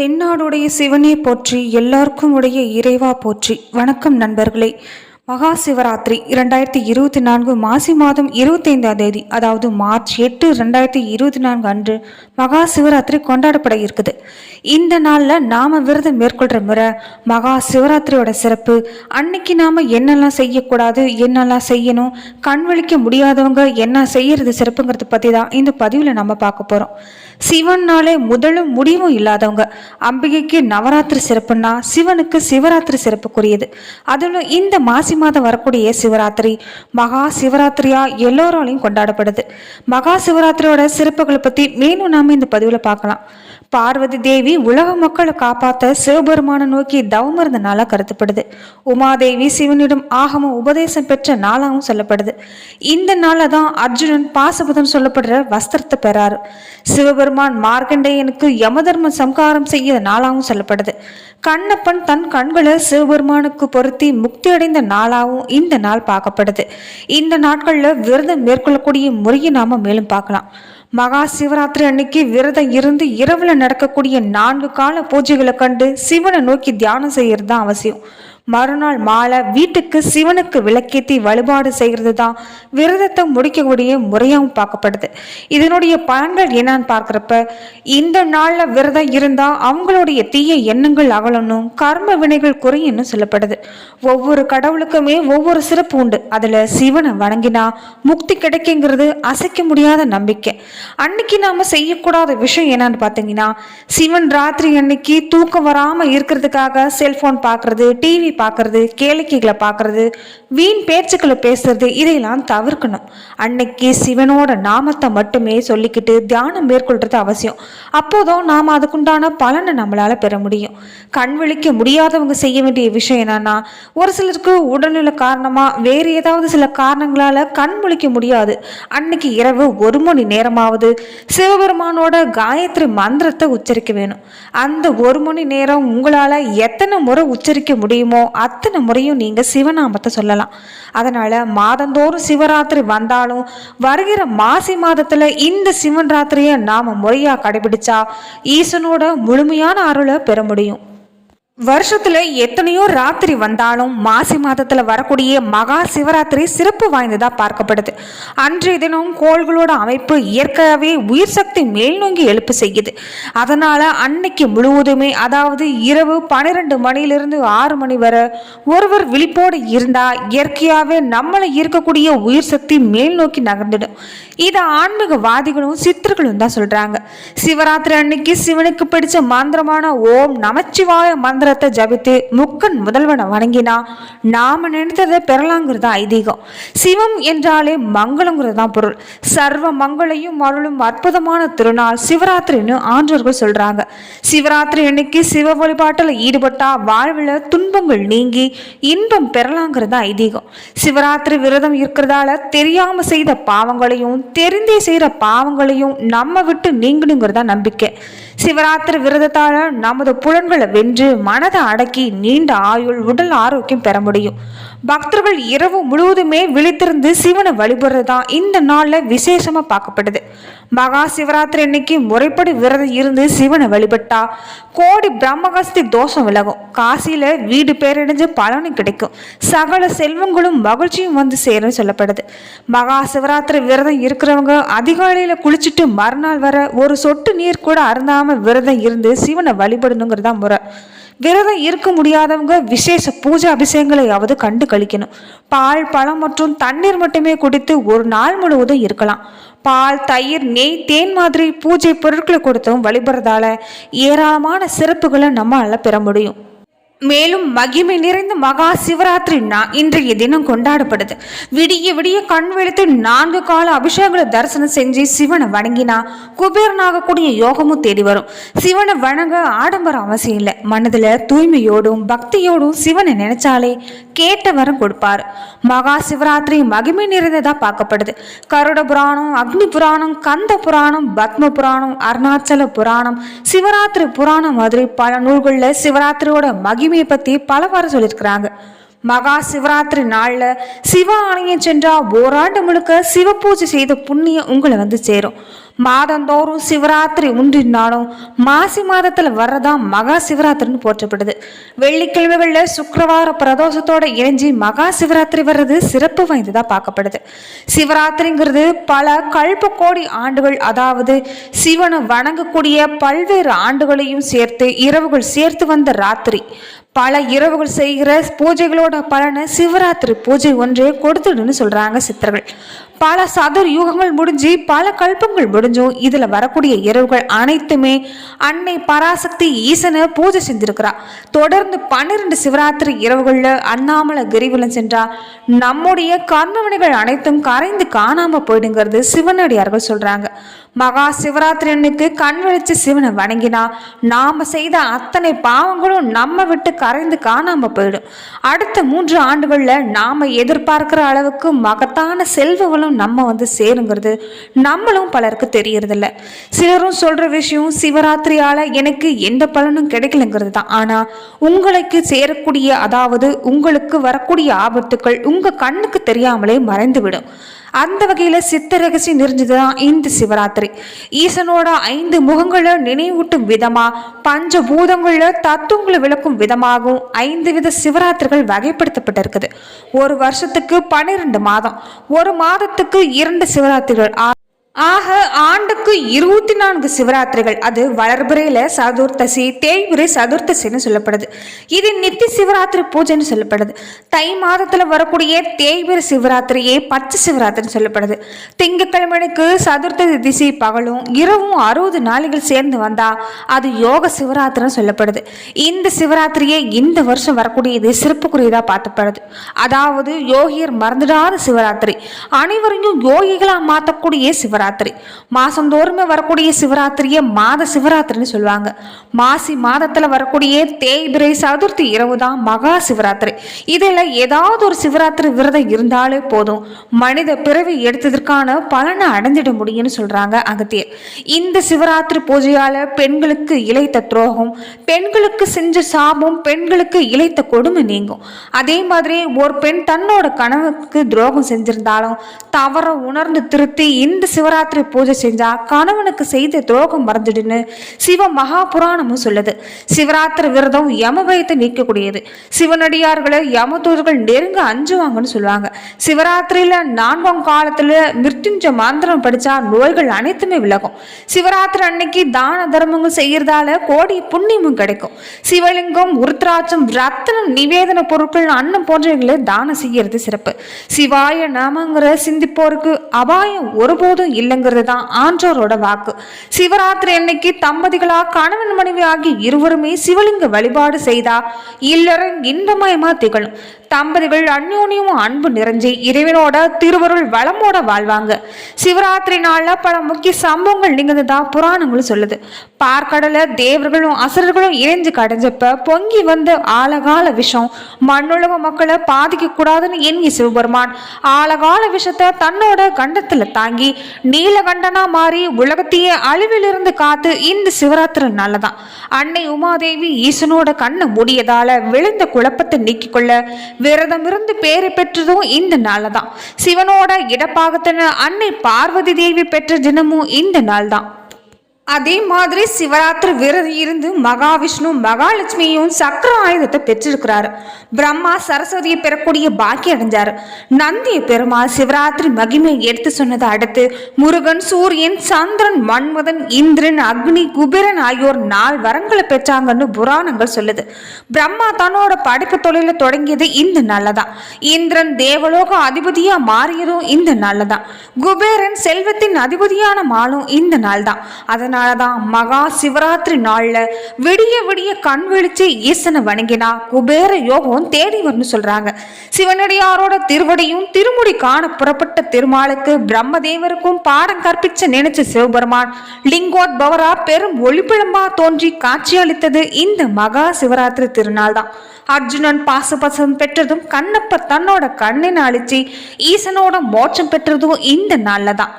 தென்னாடுடைய சிவனே போற்றி எல்லாருக்கும் உடைய இறைவா போற்றி. வணக்கம் நண்பர்களே. மகா சிவராத்திரி இரண்டாயிரத்தி இருபத்தி நான்கு மாசி மாதம் இருபத்தைந்தாம் தேதி அதாவது மார்ச் எட்டு ரெண்டாயிரத்தி இருபத்தி நான்கு அன்று மகா சிவராத்திரி கொண்டாடப்பட இருக்குது. இந்த நாளில் நாம விரதம் மேற்கொள்கிற முறை மகா சிவராத்திரியோட சிறப்பு அன்னைக்கு நாம என்னெல்லாம் செய்யக்கூடாது என்னெல்லாம் செய்யணும் கண் விழிக்க முடியாதவங்க என்ன செய்யறது சிறப்புங்கிறத பற்றி தான் இந்த பதிவில் நம்ம பார்க்க போகிறோம் சிவன்னாலே முதலும் முடிவும் இல்லாதவங்க அம்பிகைக்கு நவராத்திரி சிறப்புன்னா சிவனுக்கு சிவராத்திரி சிறப்புக்குரியது. அதில் இந்த மாசி மாதம் வரக்கூடிய சிவராத்திரி மகா சிவராத்திரியா எல்லோராலையும் கொண்டாடப்படுது. மகா சிவராத்திரியோட சிறப்புகளை பத்தி மேலும் நாம இந்த பதிவுல பார்க்கலாம். பார்வதி தேவி உலக மக்களை காப்பாத்த சிவபெருமான நோக்கி தவம் இருந்த நாளாக கருதப்படுது. உமாதேவி சிவனிடம் ஆகம உபதேசம் பெற்ற நாளாகவும் சொல்லப்படுது. இந்த நாள தான் அர்ஜுனன் பாசபதம் சொல்லப்படுற வஸ்திரத்தை பெறாரு. சிவபெருமான் மார்க்கண்டேயனுக்கு யமதர்ம சம்காரம் செய்ய நாளாகவும் சொல்லப்படுது. கண்ணப்பன் தன் கண்களை சிவபெருமானுக்கு பொருத்தி முக்தி அடைந்த நாளாகவும் இந்த நாள் பார்க்கப்படுது. இந்த நாட்களில் விரதம் மேற்கொள்ளக்கூடிய முறையை நாம மேலும் பார்க்கலாம். மகா சிவராத்திரி அன்னைக்கு விரதம் இருந்து இரவில் நடக்கக்கூடிய நான்கு கால பூஜைகளை கண்டு சிவனை நோக்கி தியானம் செய்யறது தான் அவசியம். மறுநாள் மாலை வீட்டுக்கு சிவனுக்கு விளக்கேத்தி வழிபாடு செய்கிறது தான் விரதத்தை முடிக்கக்கூடிய முறையாகவும் பார்க்கப்படுது. இதனுடைய பலன்கள் என்னன்னு பார்க்குறப்ப இந்த நாளில் விரதம் இருந்தால் அவங்களுடைய தீய எண்ணங்கள் அகலணும் கர்ம வினைகள் குறையும்னு சொல்லப்படுது. ஒவ்வொரு கடவுளுக்குமே ஒவ்வொரு சிறப்பு உண்டு. அதில் சிவனை வணங்கினா முக்தி கிடைக்குங்கிறது அசைக்க முடியாத நம்பிக்கை. அன்னைக்கு நாம் செய்யக்கூடாத விஷயம் என்னன்னு பார்த்தீங்கன்னா சிவன் ராத்திரி அன்னைக்கு தூக்கம் வராமல் இருக்கிறதுக்காக செல்ஃபோன் பார்க்கறது டிவி பார்க்கறது கேளிக்கைகளை பார்க்கறது வீண் பேச்சுக்களை பேசுறது இதையெல்லாம் தவிர்க்கணும். அன்னைக்கு சிவனோட நாமத்தை மட்டுமே சொல்லிக்கிட்டு தியானம் மேற்கொள்றது அவசியம். அப்போதும் நாம் அதுக்குண்டான பலனை நம்மளால பெற முடியும். கண் விழிக்க முடியாதவங்க செய்ய வேண்டிய விஷயம் என்னன்னா ஒரு சிலருக்கு உடல்நிலை காரணமா வேறு ஏதாவது சில காரணங்களால கண் முழிக்க முடியாது. அன்னைக்கு இரவு ஒரு மணி நேரமாவது சிவபெருமானோட காயத்ரி மந்திரத்தை உச்சரிக்க வேணும். அந்த ஒரு மணி நேரம் உங்களால எத்தனை முறை உச்சரிக்க முடியுமோ அத்தனை முறையும் நீங்க சிவநாமத்தை சொல்லலாம். அதனால மாதந்தோறும் சிவராத்திரி வந்தாலும் வருகிற மாசி மாதத்துல இந்த சிவன் ராத்திரியை நாம முறையா கடைபிடிச்சா ஈசனோட முழுமையான அருளை பெற முடியும். வருஷத்துல எத்தனையோ ராத்திரி வந்தாலும் மாசி மாதத்துல வரக்கூடிய மகா சிவராத்திரி சிறப்பு வாய்ந்ததா பார்க்கப்படுது. அன்றைய தினம் கோள்களோட அமைப்பு இயற்கையாகவே உயிர் சக்தி மேல்நோங்கி எழுப்பு செய்யுது. அதனால அன்னைக்கு முழுவதுமே அதாவது இரவு பன்னிரெண்டு மணிலிருந்து ஆறு மணி வரை ஒருவர் விழிப்போடு இருந்தா இயற்கையாகவே நம்மளை இருக்கக்கூடிய உயிர் சக்தி மேல் நோக்கி நகர்ந்துடும். இதை ஆன்மீகவாதிகளும் சித்தர்களும் தான் சொல்றாங்க. சிவராத்திரி அன்னைக்கு சிவனுக்கு பிடிச்ச மந்திரமான ஓம் நமச்சிவாய மந்திரத்தை ஜபித்து முக்கன் முதல்வனை வணங்கினா நாம நினைத்ததை பெறலாங்கிறது ஐதீகம். சிவம் என்றாலே மங்களங்கிறது தான் பொருள். சர்வ மங்களையும் அருளும் அற்புதமான திருநாள் சிவராத்திரின்னு ஆன்றோர்கள் சொல்றாங்க. சிவராத்திரி அன்னைக்கு சிவ வழிபாட்டில் ஈடுபட்டா வாழ்வில் துன்பங்கள் நீங்கி இன்பம் பெறலாங்கிறது ஐதீகம். சிவராத்திரி விரதம் இருக்கிறதால தெரியாம செய்த பாவங்களையும் தெரிந்தே செய்கிற பாவங்களையும் நம்ம விட்டு நீங்கணுங்கிறதா நம்பிக்கை. சிவராத்திரி விரதத்தால நமது புலன்களை வென்று மனதை அடக்கி நீண்ட ஆயுள் உடல் ஆரோக்கியம் பெற முடியும். பக்தர்கள் இரவு முழுவதுமே விழித்திருந்து சிவனை வழிபடுறது தான் இந்த நாளில் விசேஷமாக பார்க்கப்படுது. மகா சிவராத்திரி அன்னைக்கு முறைப்படி விரதம் இருந்து சிவனை வழிபட்டா கோடி பிரம்மகஸ்தி தோஷம் விலகும். காசியில் வீடு பேரடைஞ்சு பலனும் கிடைக்கும். சகல செல்வங்களும் மகிழ்ச்சியும் வந்து சேரும் சொல்லப்படுது. மகா சிவராத்திரி விரதம் இருக்கிறவங்க அதிகாலையில் குளிச்சுட்டு மறுநாள் வர ஒரு சொட்டு நீர் கூட அருந்தாமல் விரதம் இருந்து சிவனை வழிபடணுங்கிறதா முறை. விரதம் இருக்க முடியாதவங்க விசேஷ பூஜை அபிஷேகங்களையாவது கண்டு கழிக்கணும். பால் பழம் மற்றும் தண்ணீர் மட்டுமே குடித்து ஒரு நாள் முழுவதும் இருக்கலாம். பால் தயிர் நெய் தேன் மாதிரி பூஜை பொருட்களை கொடுத்தும் வழிபடுறதால ஏராளமான சிறப்புகளை நம்மளால் பெற முடியும். மேலும் மகிமை நிறைந்த மகா சிவராத்திரி நா இன்றைய தினம் கொண்டாடப்படுது. விடிய விடிய கண் வெளித்து நான்கு கால அபிஷேகங்களை தரிசனம் செஞ்சு சிவனை வணங்கினா குபேரனாகக்கூடிய யோகமும் தேடி வரும். சிவனை வணங்க ஆடம்பரம் அவசியம் இல்லை. மனதில் தூய்மையோடும் பக்தியோடும் சிவனை நினைச்சாலே கேட்ட வரம் கொடுப்பாரு. மகா சிவராத்திரி மகிமை நிறைந்ததா பார்க்கப்படுது. கருட புராணம் அக்னி புராணம் கந்த புராணம் பத்ம புராணம் அருணாச்சல புராணம் சிவராத்திரி புராணம் மாதிரி பல நூல்களில் சிவராத்திரியோட மகிமையை பற்றி பலவாறு சொல்லியிருக்கிறாங்க. மகா சிவராத்திரி நாளில் சிவ ஆலயம் சென்றால் ஓராண்டு முழுக்க சிவ பூஜை செய்த புண்ணியம் உங்களை வந்து சேரும். மாதந்தோறும் சிவராத்திரி ஒன்றினாலும் மாசி மாதத்துல வர்றதா மகா சிவராத்திரின்னு போற்றப்படுது. வெள்ளிக்கிழமைகளில் சுக்கரவார பிரதோஷத்தோட இணைஞ்சி மகா சிவராத்திரி வர்றது சிறப்பு வாய்ந்ததாக பார்க்கப்படுது. சிவராத்திரிங்கிறது பல கல்ப கோடி ஆண்டுகள் அதாவது சிவனை வணங்கக்கூடிய பல்வேறு ஆண்டுகளையும் சேர்த்து இரவுகள் சேர்த்து வந்த ராத்திரி. பல இரவுகள் செய்கிற பூஜைகளோட பலனை சிவராத்திரி பூஜை ஒன்றே கொடுத்துடுன்னு சொல்கிறாங்க சித்தர்கள். பல சதுர் யுகங்கள் முடிஞ்சு பல கல்பங்கள் முடிஞ்சும் இதில் வரக்கூடிய இரவுகள் அனைத்துமே அன்னை பராசக்தி ஈசனை பூஜை செஞ்சிருக்கிறா. தொடர்ந்து பன்னிரண்டு சிவராத்திரி இரவுகளில் அண்ணாமலை கிரிவலம் சென்றா நம்முடைய கர்மவினைகள் அனைத்தும் கரைந்து காணாமல் போயிடுங்கிறது சிவனடியார்கள் சொல்கிறாங்க மகா சிவராத்திரி அன்னைக்கு கண் விழிச்சு சிவனை வணங்கினா நாம் செய்த அத்தனை பாவங்களும் நம்ம விட்டு கரைந்து காணாமல் போயிடும். அடுத்த மூன்று ஆண்டுகளில் நாம் எதிர்பார்க்குற அளவுக்கு மகத்தான செல்வ வளம் நம்ம வந்து சேருங்கிறது நம்மளும் பலருக்கு தெரியறதில்ல. சிலரும் சொல்கிற விஷயம் சிவராத்திரியால் எனக்கு எந்த பலனும் கிடைக்கலங்கிறது தான். ஆனால் உங்களுக்கு சேரக்கூடிய அதாவது உங்களுக்கு வரக்கூடிய ஆபத்துக்கள் உங்கள் கண்ணுக்கு தெரியாமலே மறைந்துவிடும். அந்த வகையில் சித்த ரகசியம் நிறைஞ்சதுதான் இந்த சிவராத்திரி. ஈசனோட ஐந்து முகங்களை நினைவூட்டும் விதமா பஞ்ச பூதங்களில் தத்துவங்களை விளக்கும் விதமாகவும் ஐந்து வித சிவராத்திரிகள் வகைப்படுத்தப்பட்டிருக்குது. ஒரு வருஷத்துக்கு பன்னிரெண்டு மாதம் ஒரு மாதத்துக்கு இரண்டு சிவராத்திரிகள் ஆக ஆண்டுக்கு இருபத்தி நான்கு சிவராத்திரிகள். அது வளர்பிறையில சதுர்த்தசி தேய்பிரை சதுர்த்தசின்னு சொல்லப்படுது. இது நித்தி சிவராத்திரி பூஜைன்னு சொல்லப்படுது. தை மாதத்துல வரக்கூடிய தேய்பிரை சிவராத்திரியே பச்சை சிவராத்திரின்னு சொல்லப்படுது. திங்கக்கிழமைக்கு சதுர்த்த திசை பகலும் இரவும் அறுபது நாளைகள் சேர்ந்து வந்தா அது யோக சிவராத்திரின்னு சொல்லப்படுது. இந்த சிவராத்திரியே இந்த வருஷம் வரக்கூடியது சிறப்புக்குரியதா பார்த்தப்படுது அதாவது யோகியர் மறந்துடாத சிவராத்திரி. அனைவரையும் யோகிகளா மாற்றக்கூடிய சிவராத்திரி. சிவராத்திரி. மாசந்தோறுமே வரக்கூடிய சிவராத்திரியை மாத சிவராத்திரின்னு சொல்லுவாங்க. மாசி மாதத்துல வரக்கூடிய தேய்பிரை சதுர்த்தி இரவு தான் மகா சிவராத்திரி. இதில் ஏதாவது ஒரு சிவராத்திரி விரதம் இருந்தாலே போதும். மனித பிறவி எடுத்ததற்கான பலனை அடைஞ்சிட முடியும்னு சொல்றாங்க அகத்தியர். இந்த சிவராத்திரி பூஜையால பெண்களுக்கு இழைத்த துரோகம் பெண்களுக்கு செஞ்ச சாபம் பெண்களுக்கு இழைத்த கொடுமை நீங்கும். அதே மாதிரி ஒரு பெண் தன்னோட கணவனுக்கு துரோகம் செஞ்சிருந்தாலும் தவற உணர்ந்து திருத்தி இந்த சிவ சிவராத்திரி பூஜை செஞ்சா கணவனுக்கு செய்த துரோகம் மறந்துடுன்னு சிவ மகா புராணமும் சொல்லுது. சிவராத்திரி விரதம் யமபயத்தை நீக்கக்கூடியது. சிவனடியார்களை யமதூதர்கள் நெருங்க அஞ்சுவாங்கன்னு சொல்லுவாங்க. சிவராத்திரியில நான்காம் காலத்துல மிருத்யுஞ்ச மந்திரம் படிச்சா நோய்கள் அனைத்துமே விலகும். சிவராத்திரி அன்னைக்கு தான தர்மங்கள் செய்யறதால கோடி புண்ணியமும் கிடைக்கும். சிவலிங்கம் உருத்ராட்சம் ரத்தனம் நிவேதன பொருட்கள் அன்னம் போன்றவைகளை தானம் செய்யறது சிறப்பு. சிவாய நாமங்கிற சிந்திப்போருக்கு அபாயம் ஒருபோதும் இல்லைங்கிறது தான் ஆன்றோரோட வாக்கு. சிவராத்திரி அன்னைக்கு தம்பதிகளா கணவன் மனைவி ஆகிய இருவருமே சிவலிங்க வழிபாடு செய்தா இல்லறம் இன்பமயமா திகழும். தம்பதிகள் அந்யோன்யமும் அன்பு நிறைஞ்சி இறைவனோட திருவருள் வளமோட வாழ்வாங்க. சிவராத்திரி நாள்ல பல முக்கிய சம்பவங்கள் நிகழ்ந்ததா புராணங்களும் சொல்லுது. பார்க்கடலை தேவர்களும் அசுரர்களும் இணைஞ்சு கடைஞ்சப்ப பொங்கி வந்த ஆழகால விஷம் மண்ணுலக மக்களை பாதிக்க கூடாதுன்னு எண்ணி சிவபெருமான் ஆழகால விஷத்தை தன்னோட கண்டத்தில் தாங்கி நீலகண்டனா மாறி உலகத்தையே அழிவிலிருந்து காத்து இந்த சிவராத்திரி நல்லதான். அன்னை உமாதேவி ஈசனோட கண்ணை மூடியதால விழுந்த குழப்பத்தை நீக்கி கொள்ள விரதம் இருந்து பேரை பெற்றதும் இந்த நாள் தான் சிவனோட இடப்பாகத்தின அன்னை பார்வதி தேவி பெற்ற தினமும் இந்த நாள் தான் அதே மாதிரி சிவராத்திரி விரதம் இருந்து மகாவிஷ்ணு மகாலட்சுமியும் சக்கர ஆயுதத்தை பெற்றிருக்கிறாரு. பிரம்மா சரஸ்வதியை பெறக்கூடிய பாக்கி அடைஞ்சாரு. நந்திய பெருமாள் சிவராத்திரி மகிமை எடுத்து சொன்னதை அடுத்து முருகன் சூரியன் சந்திரன் மன்மதன் இந்திரன் அக்னி குபேரன் ஆகியோர் நாள் வரங்களை பெற்றாங்கன்னு புராணங்கள் சொல்லுது. பிரம்மா தன்னோட படைப்பு தொழில தொடங்கியது இந்த நல்லதான். இந்திரன் தேவலோக அதிபதியா மாறியதும் இந்த நல்லதான். குபேரன் செல்வத்தின் அதிபதியான மாலும் இந்த நாள் தான் அதனாலதான் மகா சிவராத்திரி நாள்ல விடிய விடிய கண் விழிச்சு ஈசனை வணங்கினா குபேர யோகம் தேடி வரும்னு சொல்றாங்க. சிவனடியாரோட திருவடியும் திருமுடி காண புறப்பட்ட திருமாலுக்கு பிரம்மதேவருக்கும் பாடம் கற்பிச்ச நினைச்ச சிவபெருமான் லிங்கோத்பவரா பெரும் ஒளிப்பிழம்பா தோன்றி காட்சியளித்தது இந்த மகா சிவராத்திரி திருநாள் தான் அர்ஜுனன் பாசுபசம் பெற்றதும் கண்ணப்ப தன்னோட கண்ணின் அழிச்சு ஈசனோட மோட்சம் பெற்றதும் இந்த நாளில் தான்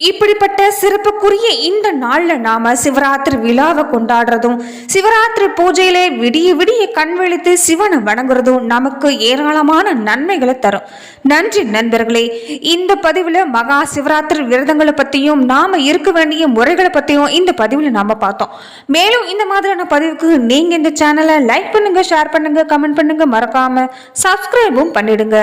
இப்படிப்பட்ட சிறப்புக்குரிய இந்த நாளில் நாம சிவராத்திரி விழாவை கொண்டாடுறதும் சிவராத்திரி பூஜையிலே விடிய விடிய கண் விழித்து சிவனை வணங்குறதும் நமக்கு ஏராளமான நன்மைகளை தரும். நன்றி நண்பர்களே. இந்த பதிவில் மகா சிவராத்திரி விரதங்களை பற்றியும் நாம இருக்க வேண்டிய முறைகளை பற்றியும் இந்த பதிவில் நாம பார்த்தோம். மேலும் இந்த மாதிரியான பதிவுக்கு நீங்கள் இந்த சேனலை லைக் பண்ணுங்க ஷேர் பண்ணுங்க கமெண்ட் பண்ணுங்க மறக்காம சப்ஸ்கிரைபும் பண்ணிடுங்க.